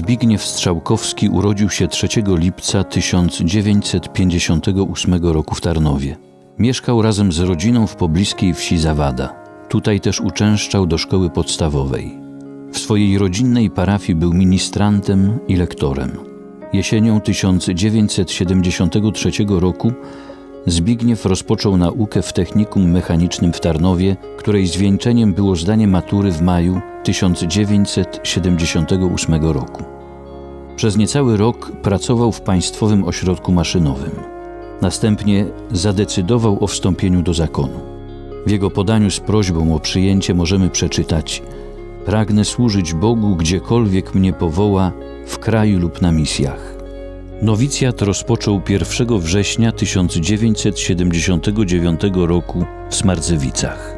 Zbigniew Strzałkowski urodził się 3 lipca 1958 roku w Tarnowie. Mieszkał razem z rodziną w pobliskiej wsi Zawada. Tutaj też uczęszczał do szkoły podstawowej. W swojej rodzinnej parafii był ministrantem i lektorem. Jesienią 1973 roku Zbigniew rozpoczął naukę w technikum mechanicznym w Tarnowie, której zwieńczeniem było zdanie matury w maju 1978 roku. Przez niecały rok pracował w Państwowym Ośrodku Maszynowym. Następnie zadecydował o wstąpieniu do zakonu. W jego podaniu z prośbą o przyjęcie możemy przeczytać: Pragnę służyć Bogu gdziekolwiek mnie powoła, w kraju lub na misjach. Nowicjat rozpoczął 1 września 1979 roku w Smardzewicach.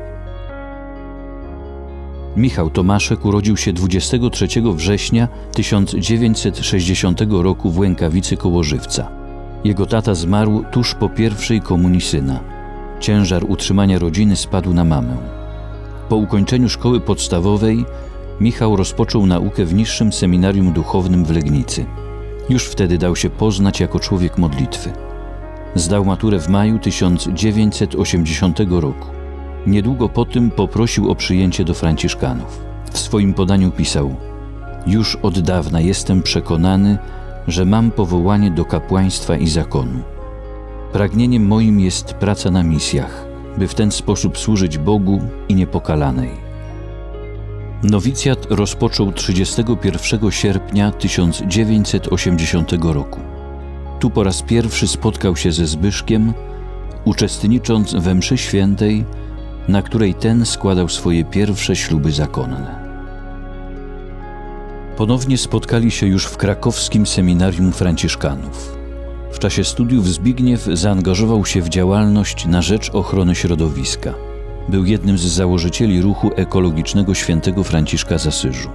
Michał Tomaszek urodził się 23 września 1960 roku w Łękawicy koło Żywca. Jego tata zmarł tuż po pierwszej komunii syna. Ciężar utrzymania rodziny spadł na mamę. Po ukończeniu szkoły podstawowej Michał rozpoczął naukę w niższym seminarium duchownym w Legnicy. Już wtedy dał się poznać jako człowiek modlitwy. Zdał maturę w maju 1980 roku. Niedługo po tym poprosił o przyjęcie do Franciszkanów. W swoim podaniu pisał: Już od dawna jestem przekonany, że mam powołanie do kapłaństwa i zakonu. Pragnieniem moim jest praca na misjach, by w ten sposób służyć Bogu i niepokalanej. Nowicjat rozpoczął 31 sierpnia 1980 roku. Tu po raz pierwszy spotkał się ze Zbyszkiem, uczestnicząc we mszy świętej, na której ten składał swoje pierwsze śluby zakonne. Ponownie spotkali się już w krakowskim seminarium Franciszkanów. W czasie studiów Zbigniew zaangażował się w działalność na rzecz ochrony środowiska. Był jednym z założycieli ruchu ekologicznego świętego Franciszka z Asyżu.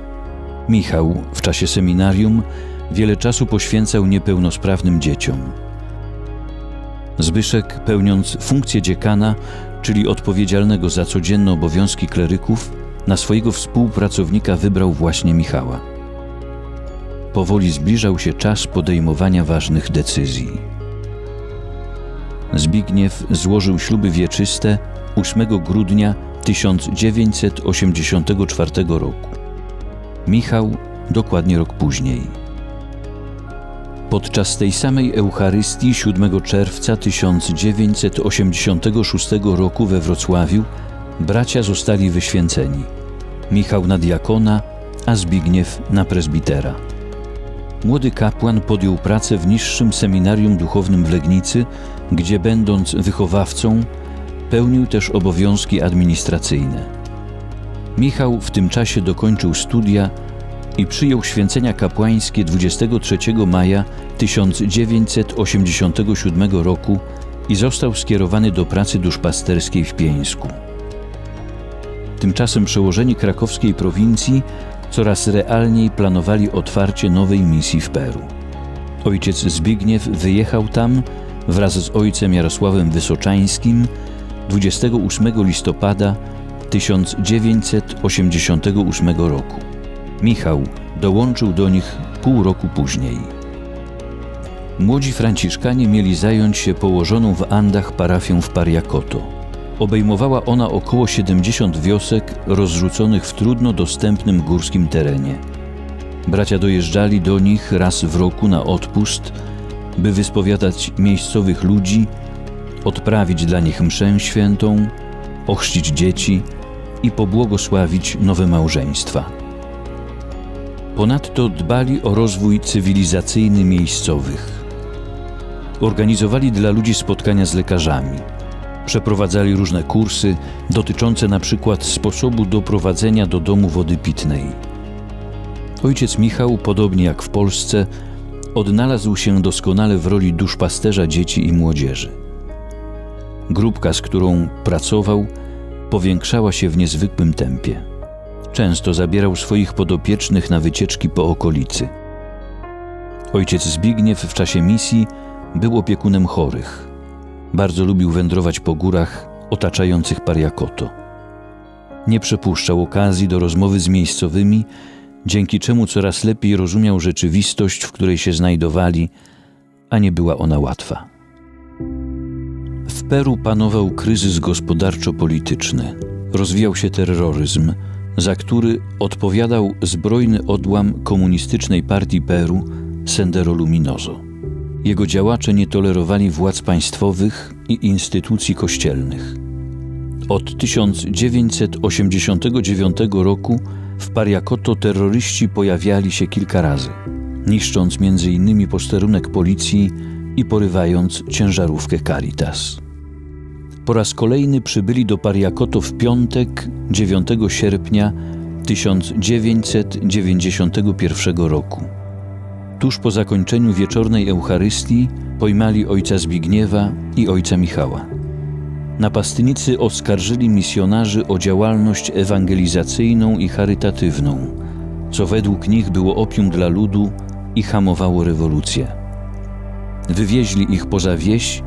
Michał w czasie seminarium wiele czasu poświęcał niepełnosprawnym dzieciom. Zbyszek, pełniąc funkcję dziekana, czyli odpowiedzialnego za codzienne obowiązki kleryków, na swojego współpracownika wybrał właśnie Michała. Powoli zbliżał się czas podejmowania ważnych decyzji. Zbigniew złożył śluby wieczyste 8 grudnia 1984 roku. Michał dokładnie rok później. Podczas tej samej Eucharystii 7 czerwca 1986 roku we Wrocławiu bracia zostali wyświęceni. Michał na diakona, a Zbigniew na prezbitera. Młody kapłan podjął pracę w niższym seminarium duchownym w Legnicy, gdzie będąc wychowawcą, pełnił też obowiązki administracyjne. Michał w tym czasie dokończył studia i przyjął święcenia kapłańskie 23 maja 1987 roku i został skierowany do pracy duszpasterskiej w Pieńsku. Tymczasem przełożeni krakowskiej prowincji coraz realniej planowali otwarcie nowej misji w Peru. Ojciec Zbigniew wyjechał tam wraz z ojcem Jarosławem Wysoczańskim 28 listopada 1988 roku. Michał dołączył do nich pół roku później. Młodzi Franciszkanie mieli zająć się położoną w Andach parafią w Pariakoto. Obejmowała ona około 70 wiosek rozrzuconych w trudno dostępnym górskim terenie. Bracia dojeżdżali do nich raz w roku na odpust, by wyspowiadać miejscowych ludzi, odprawić dla nich mszę świętą, ochrzcić dzieci i pobłogosławić nowe małżeństwa. Ponadto dbali o rozwój cywilizacyjny miejscowych. Organizowali dla ludzi spotkania z lekarzami. Przeprowadzali różne kursy dotyczące na przykład sposobu doprowadzenia do domu wody pitnej. Ojciec Michał, podobnie jak w Polsce, odnalazł się doskonale w roli duszpasterza dzieci i młodzieży. Grupka, z którą pracował, powiększała się w niezwykłym tempie. Często zabierał swoich podopiecznych na wycieczki po okolicy. Ojciec Zbigniew w czasie misji był opiekunem chorych. Bardzo lubił wędrować po górach otaczających Pariakoto. Nie przepuszczał okazji do rozmowy z miejscowymi, dzięki czemu coraz lepiej rozumiał rzeczywistość, w której się znajdowali, a nie była ona łatwa. Peru panował kryzys gospodarczo-polityczny. Rozwijał się terroryzm, za który odpowiadał zbrojny odłam komunistycznej partii Peru Sendero Luminoso. Jego działacze nie tolerowali władz państwowych i instytucji kościelnych. Od 1989 roku w Pariakoto terroryści pojawiali się kilka razy, niszcząc m.in. posterunek policji i porywając ciężarówkę Caritas. Po raz kolejny przybyli do Pariakoto w piątek 9 sierpnia 1991 roku. Tuż po zakończeniu wieczornej Eucharystii pojmali ojca Zbigniewa i ojca Michała. Napastnicy oskarżyli misjonarzy o działalność ewangelizacyjną i charytatywną, co według nich było opium dla ludu i hamowało rewolucję. Wywieźli ich poza wieś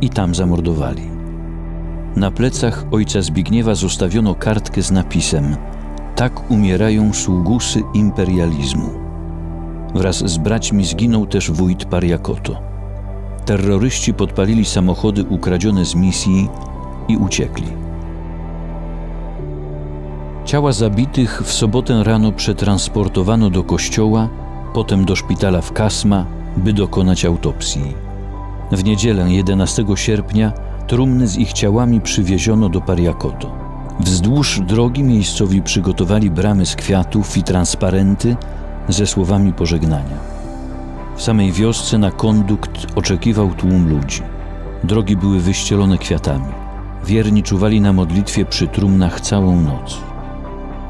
i tam zamordowali. Na plecach ojca Zbigniewa zostawiono kartkę z napisem: Tak umierają sługusy imperializmu. Wraz z braćmi zginął też wójt Pariakoto. Terroryści podpalili samochody ukradzione z misji i uciekli. Ciała zabitych w sobotę rano przetransportowano do kościoła, potem do szpitala w Kasma, by dokonać autopsji. W niedzielę 11 sierpnia trumny z ich ciałami przywieziono do Pariakoto. Wzdłuż drogi miejscowi przygotowali bramy z kwiatów i transparenty ze słowami pożegnania. W samej wiosce na kondukt oczekiwał tłum ludzi. Drogi były wyścielone kwiatami. Wierni czuwali na modlitwie przy trumnach całą noc.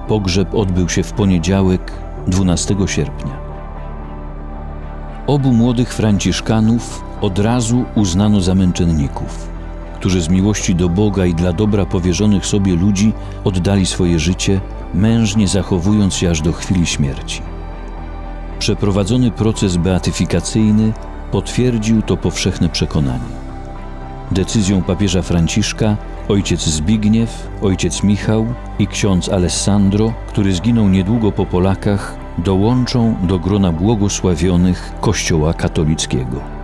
Pogrzeb odbył się w poniedziałek, 12 sierpnia. Obu młodych Franciszkanów od razu uznano za męczenników, którzy z miłości do Boga i dla dobra powierzonych sobie ludzi oddali swoje życie, mężnie zachowując się aż do chwili śmierci. Przeprowadzony proces beatyfikacyjny potwierdził to powszechne przekonanie. Decyzją papieża Franciszka ojciec Zbigniew, ojciec Michał i ksiądz Alessandro, który zginął niedługo po Polakach, dołączą do grona błogosławionych Kościoła katolickiego.